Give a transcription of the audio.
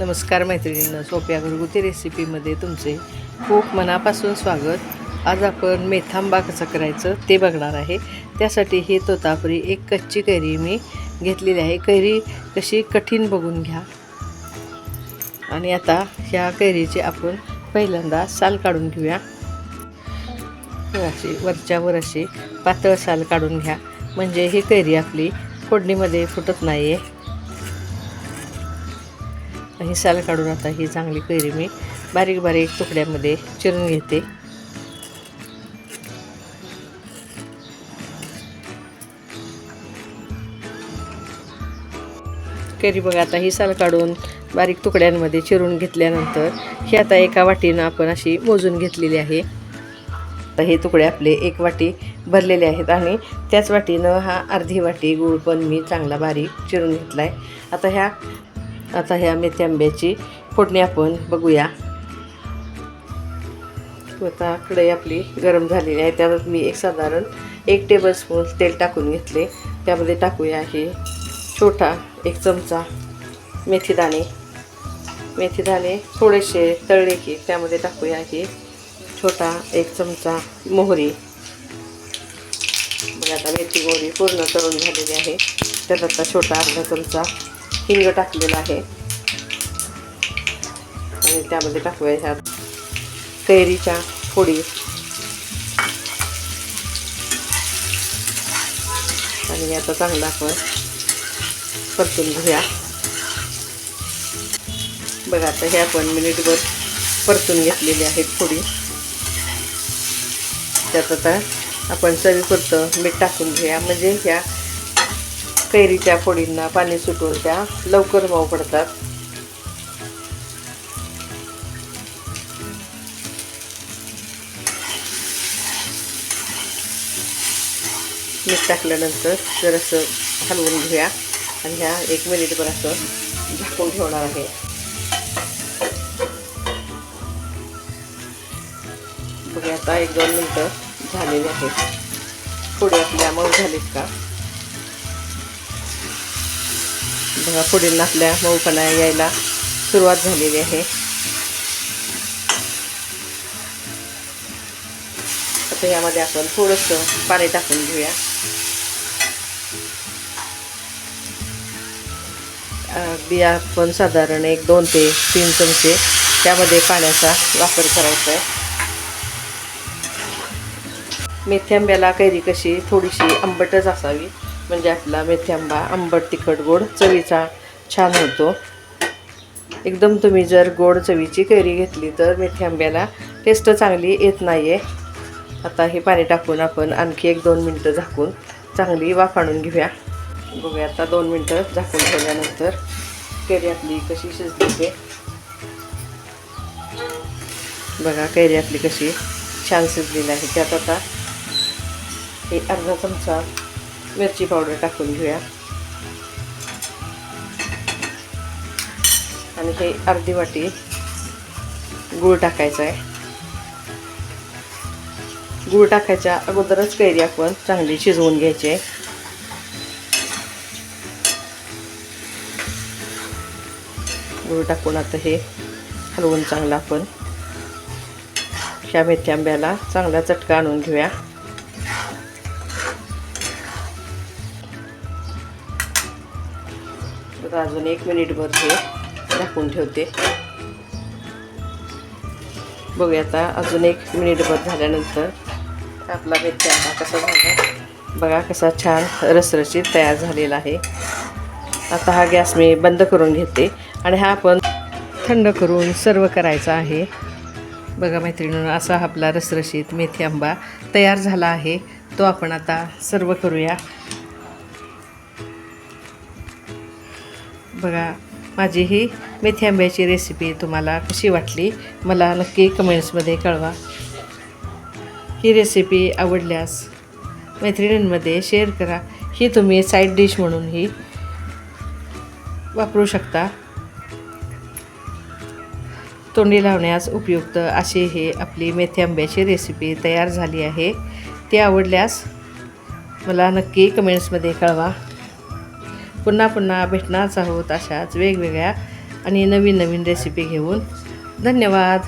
नमस्कार मैत्रिणींना सोप्या घरगुती रेसिपीमध्ये तुमचे खूप मनापासून स्वागत. आज आपण मेथांबा कसं करायचं ते बघणार आहे. त्यासाठी ही तोतापुरी एक कच्ची कैरी मी घेतलेली आहे. कैरी कशी कठीण बघून घ्या. आणि आता ह्या कैरीची आपण पहिल्यांदा साल काढून घेऊया. अशी वरच्यावर अशी पातळ साल काढून घ्या. म्हणजे ही कैरी आपली फोडणीमध्ये फुटत नाही आहे ही साल काढून आता ही चांगली कैरी मी बारीक बारीक तुकड्यामध्ये चिरून घेते. कैरी बघा आता ही साल काढून बारीक तुकड्यांमध्ये चिरून घेतल्यानंतर ही आता एका वाटीनं आपण अशी मोजून घेतलेली आहे. आता हे तुकडे आपले एक वाटी भरलेले आहेत आणि त्याच वाटीनं हा अर्धी वाटी गूळ पण मी चांगला बारीक चिरून घेतला आहे आता ह्या आता ह्या मेथी आंब्याची फोडणी आपण बघूया. आता कढई आपली गरम झालेली आहे त्यात मी एक साधारण एक टेबलस्पून तेल टाकून घेतले. त्यामध्ये टाकूया हे छोटा एक चमचा मेथीदाणे मेथीदाणे थोडेसे तळले की त्यामध्ये टाकूया हे छोटा एक चमचा मोहरी. बघा आता मेथी मोहरी पूर्ण तळून झालेली आहे. त्यात आता छोटा अर्धा चमचा हिंग टाकलेला आहे. आणि त्यामध्ये टाकूया ह्या कैरीच्या फोडी. आणि आता चांगला आपण परतून घेऊया. बघा आता हे आपण मिनिटभर परतून घेतलेले आहेत फोडी. त्यात आता आपण चवीपुरतं मीठ टाकून घेऊया. म्हणजे ह्या कैरीच्या फोडींना पाणी सुटून त्या लवकर मऊ पडतात. मीठ टाकल्यानंतर जरासं हलवून घेऊया. आणि ह्या एक मिनिटभर असं झाकून ठेवणार आहे. बघा आता एक दोन मिनटं झालेली आहेत. पुढे आपल्या मऊ झालीत का? बघा पुढील आपल्या मऊपणा यायला सुरुवात झालेली आहे. आता यामध्ये आपण थोडंसं पाणी टाकून घेऊया. बिया आपण साधारण एक दोन ते तीन चमचे त्यामध्ये पाण्याचा वापर करायचा आहे. मेथी आंब्याला कैरी कशी थोडीशी आंबटच असावी. म्हणजे आपला मेथी आंबा आंबट तिखट गोड चवीचा छान होतो. एकदम तुम्ही जर गोड चवीची कैरी घेतली तर मेथी आंब्याला टेस्ट चांगली येत नाही आहे आता हे पाणी टाकून आपण आणखी एक दोन मिनटं झाकून चांगली वाफ आणून घेऊया. बघूया आता दोन मिनटं झाकून ठेवल्यानंतर कैरी आपली कशी शिजली ते बघा कैरी आपली कशी छान शिजलेली आहे. त्यात आता हे अर्धा चमचा मिरची पावडर टाकून घेऊया. आणि हे अर्धी वाटी गूळ टाकायचं आहे. गूळ टाकायच्या अगोदरच कैरी आपण चांगली शिजवून घ्यायची आहे. गूळ टाकून आता हे हलवून चांगलं आपण ह्या मेथी आंब्याला चांगला चटका आणून घेऊया. आता अजून एक मिनिटभर हे झाकून ठेवते. बघूया आता अजून एक मिनिटभर झाल्यानंतर आपला मेथी आंबा कसा झाला. बघा कसा छान रसरशीत तयार झालेला आहे. आता हा गॅस मी बंद करून घेते आणि हा आपण थंड करून सर्व करायचा आहे. बघा मैत्रिणीनं असा आपला रसरशीत मेथी आंबा तयार झाला आहे. तो आपण आता सर्व करूया. बघा माझी ही मेथी आंब्याची रेसिपी तुम्हाला कशी वाटली मला नक्की कमेंट्समध्ये कळवा. ही रेसिपी आवडल्यास मैत्रिणींमध्ये शेअर करा. ही तुम्ही साईड डिश म्हणूनही वापरू शकता. तोंडी लावण्यास उपयुक्त अशी हे आपली मेथी आंब्याची रेसिपी तयार झाली आहे. ती आवडल्यास मला नक्की कमेंट्समध्ये कळवा. पुन्हा पुन्हा भेटणारच आहोत अशाच वेगवेगळ्या आणि नवीन नवीन रेसिपी घेऊन. धन्यवाद.